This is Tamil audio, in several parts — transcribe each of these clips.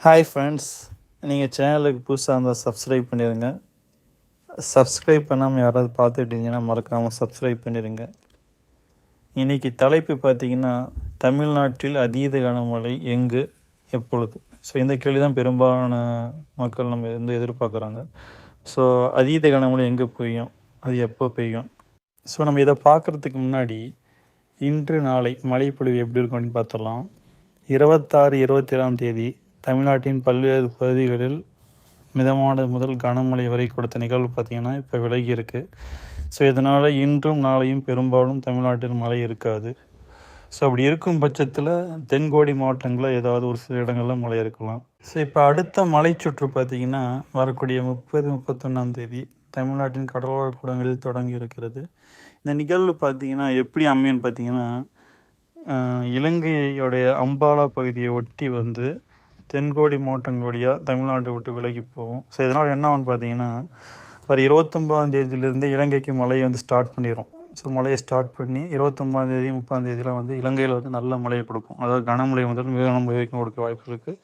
ஹாய் ஃப்ரெண்ட்ஸ் நீங்கள் சேனலுக்கு புதுசாக இருந்தால் சப்ஸ்கிரைப் பண்ணிடுங்க சப்ஸ்கிரைப் பண்ணாமல் யாராவது பார்த்துட்டீங்கன்னா மறக்காமல் சப்ஸ்கிரைப் பண்ணிடுங்க இன்றைக்கி தலைப்பு பார்த்தீங்கன்னா தமிழ்நாட்டில் அதீத கனமழை எங்கு எப்பொழுது? ஸோ இந்த கேள்வி தான் பெரும்பாலான மக்கள் நம்ம வந்து எதிர்பார்க்குறாங்க. ஸோ அதீத கனமழை எங்கே பெய்யும்? அது எப்போ பெய்யும்? ஸோ நம்ம இதை பார்க்குறதுக்கு முன்னாடி இன்று நாளை மழைப்பொழிவு எப்படி இருக்கும் அப்படின்னு பார்த்துடலாம். இருபத்தாறு இருபத்தேழாம் தேதி தமிழ்நாட்டின் பல்வேறு பகுதிகளில் மிதமான முதல் கனமழை வரை கொடுத்த நிகழ்வு பார்த்திங்கன்னா இப்போ விலகி இருக்குது ஸோ இதனால் இன்றும் நாளையும் பெரும்பாலும் தமிழ்நாட்டில் மழை இருக்காது. ஸோ அப்படி இருக்கும் பட்சத்தில் தென்கோடி மாவட்டங்களில் ஏதாவது ஒரு சில இடங்களில் மழை இருக்கலாம். ஸோ இப்போ அடுத்த மலை சுற்று பார்த்திங்கன்னா வரக்கூடிய முப்பது முப்பத்தொன்னாம் தேதி தமிழ்நாட்டின் கடலோர கூடங்களில் தொடங்கி இருக்கிறது. இந்த நிகழ்வு பார்த்திங்கன்னா எப்படி அமையும்னு பார்த்திங்கன்னா இலங்கையோடைய அம்பாலா பகுதியை ஒட்டி வந்து தென்கோடி மாவட்டங்கள் வழியாக தமிழ்நாட்டை விட்டு விலகி போகும் ஸோ இதனால் என்ன ஆகும்னு பார்த்தீங்கன்னா வர இருபத்தொம்பதாம் தேதியிலேருந்து இலங்கைக்கு மழையை வந்து ஸ்டார்ட் பண்ணிடும் ஸோ மழையை ஸ்டார்ட் பண்ணி இருபத்தொம்பதாம் தேதி முப்பதாம் தேதியில் வந்து இலங்கையில் வந்து நல்ல மழையை கொடுக்கும். அதாவது கனமழை முதல் மிக கனமழை வரைக்கும் கொடுக்க வாய்ப்பு இருக்குது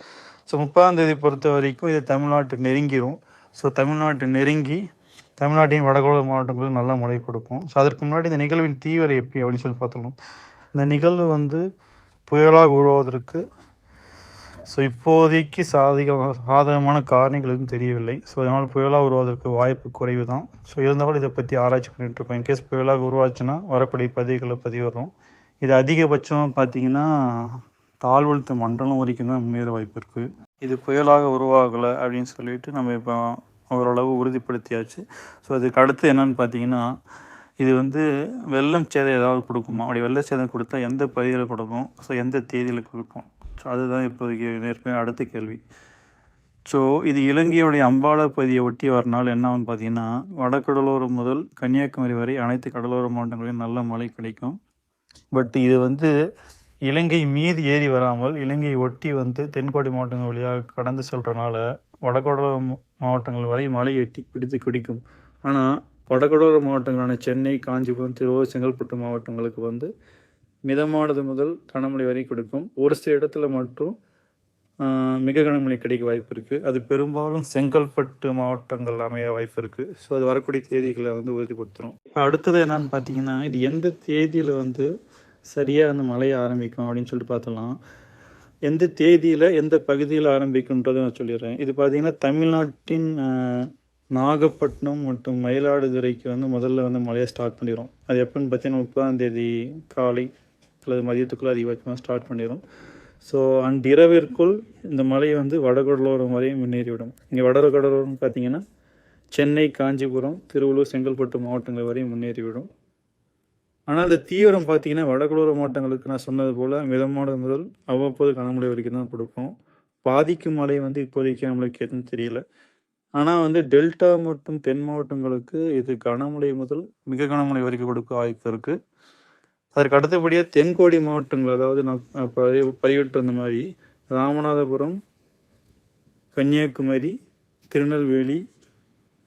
ஸோ முப்பதாம் தேதி பொறுத்த வரைக்கும் இது தமிழ்நாட்டு நெருங்கிடும் ஸோ தமிழ்நாட்டு நெருங்கி தமிழ்நாட்டின் வடகோள மாவட்டங்களுக்கு நல்ல மழை கொடுக்கும். ஸோ அதற்கு முன்னாடி இந்த நிகழ்வின் தீவிரம் எப்படி அப்படின்னு சொல்லி பார்த்தோம் இந்த நிகழ்வு வந்து புயலாக உருவாவதற்கு ஸோ இப்போதைக்கு சாதிக சாதகமான காரணிகள் எதுவும் தெரியவில்லை. ஸோ அதனால் புயலாக உருவாவதற்கு வாய்ப்பு குறைவு தான் ஸோ இருந்தாலும் இதை பற்றி ஆராய்ச்சி பண்ணிகிட்டு இருக்கோம். இன்கேஸ் புயலாக உருவாச்சுன்னா வரக்கூடிய பதிவுகளை பதிவிடுறோம் இது அதிகபட்சம் பார்த்திங்கன்னா தாழ்வழுத்த மண்டலம் வரைக்கும் தான் முன்னேற வாய்ப்பு இருக்குது இது புயலாக உருவாகலை அப்படின்னு சொல்லிட்டு நம்ம இப்போ ஓரளவு உறுதிப்படுத்தியாச்சு. ஸோ அதுக்கு அடுத்து என்னென்னு பார்த்தீங்கன்னா இது வந்து வெள்ளம் சேதம் ஏதாவது கொடுக்குமா? அப்படி வெள்ள சேதம் கொடுத்தா எந்த பகுதியில் கொடுக்கும்? ஸோ எந்த தேதியில் கொடுக்கும்? ஸோ அதுதான் இப்போதைக்கு நேர்மையாக அடுத்த கேள்வி. ஸோ இது இலங்கையுடைய அம்பாள பகுதியை ஒட்டி வரனால் என்ன பார்த்தீங்கன்னா வடகடலோரம் முதல் கன்னியாகுமரி வரை அனைத்து கடலோர மாவட்டங்களிலும் நல்ல மழை கிடைக்கும். பட் இது வந்து இலங்கை மீது ஏறி வராமல் இலங்கையை ஒட்டி வந்து தென்கோடி மாவட்டங்கள் வழியாக கடந்து செல்கிறனால வடகடலோர மாவட்டங்கள் வரை மழை எட்டி பிடித்து குடிக்கும். ஆனால் வடகடலோர மாவட்டங்களான சென்னை காஞ்சிபுரம் திருவள்ளூர் செங்கல்பட்டு மாவட்டங்களுக்கு வந்து மிதமானது முதல் கனமழை வரை கொடுக்கும். ஒரு சில இடத்துல மட்டும் மிக கனமழை கிடைக்க வாய்ப்பு இருக்குது அது பெரும்பாலும் செங்கல்பட்டு மாவட்டங்கள் அமைய வாய்ப்பு இருக்குது ஸோ அது வரக்கூடிய தேதிகளை வந்து உறுதிப்படுத்துகிறோம் இப்போ அடுத்தது என்னன்னு பார்த்தீங்கன்னா இது எந்த தேதியில் வந்து சரியாக அந்த மழைய ஆரம்பிக்கும் அப்படின்னு சொல்லிட்டு பார்த்தலாம் எந்த தேதியில் எந்த பகுதியில் ஆரம்பிக்கும்ன்றதை நான் சொல்லிடுறேன். இது பார்த்தீங்கன்னா தமிழ்நாட்டின் நாகப்பட்டினம் மற்றும் மயிலாடுதுறைக்கு வந்து முதல்ல வந்து மழையை ஸ்டார்ட் பண்ணிடும் அது எப்போன்னு பார்த்தீங்கன்னா முப்பதாம் தேதி காலை அல்லது மதியத்துக்குள்ளே அதிகபட்சமாக ஸ்டார்ட் பண்ணிடும் ஸோ அண்ட் இரவிற்குள் இந்த மலை வந்து வடகடலோரம் வரையும் முன்னேறிவிடும். இங்கே வடகடலோரம் பார்த்தீங்கன்னா சென்னை காஞ்சிபுரம் திருவள்ளூர் செங்கல்பட்டு மாவட்டங்கள் வரையும் முன்னேறிவிடும். ஆனால் அந்த தீவிரம் பார்த்தீங்கன்னா வடகடலோர மாவட்டங்களுக்கு நான் சொன்னது போல் மிதமான முதல் அவ்வப்போது கனமழை வரைக்கும் தான் கொடுக்கும். பாதிக்கும் மழை வந்து இப்போதைக்கு நம்மளுக்கு எதுவும் தெரியல. ஆனால் வந்து டெல்டா மற்றும் தென் மாவட்டங்களுக்கு இது கனமழை முதல் மிக கனமழை வரைக்கும் கொடுக்க வாய்ப்பு இருக்குது அதற்கு அடுத்தபடியாக தென்கோடி மாவட்டங்கள் அதாவது நான் பதிவு பதிவிட்டு வந்த மாதிரி ராமநாதபுரம் கன்னியாகுமரி திருநெல்வேலி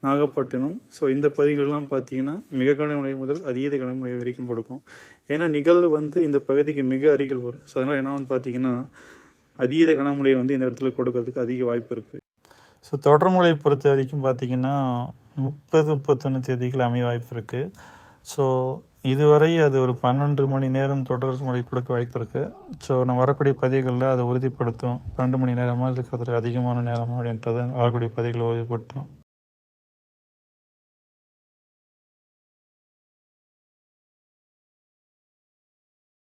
நாகப்பட்டினம். ஸோ இந்த பகுதிகளெலாம் பார்த்தீங்கன்னா மிக கனமழை முதல் அதீத கனமழை வரைக்கும் கொடுக்கும். ஏன்னா நிகழ்வு வந்து இந்த பகுதிக்கு மிக அருகில் வரும். ஸோ அதனால் என்ன வந்து பார்த்தீங்கன்னா அதீத கனமழை வந்து இந்த இடத்துல கொடுக்கறதுக்கு அதிக வாய்ப்பு இருக்குது ஸோ தொடர்மழை பொறுத்த வரைக்கும் பார்த்திங்கன்னா முப்பது முப்பத்தொன்று தேதிகள் அமைய வாய்ப்பு இருக்குது ஸோ இதுவரை அது ஒரு பன்னெண்டு மணி நேரம் தொடர் முறை கொடுக்க வாய்ப்பு இருக்குது ஸோ நான் வரக்கூடிய பதிவுகளில் அதை உறுதிப்படுத்தும். பன்னெண்டு மணி நேரமாக இருக்கிறது அதிகமான நேரமாக அப்படின்றத வரக்கூடிய பதிவுகளை உறுதிப்படுத்தும்.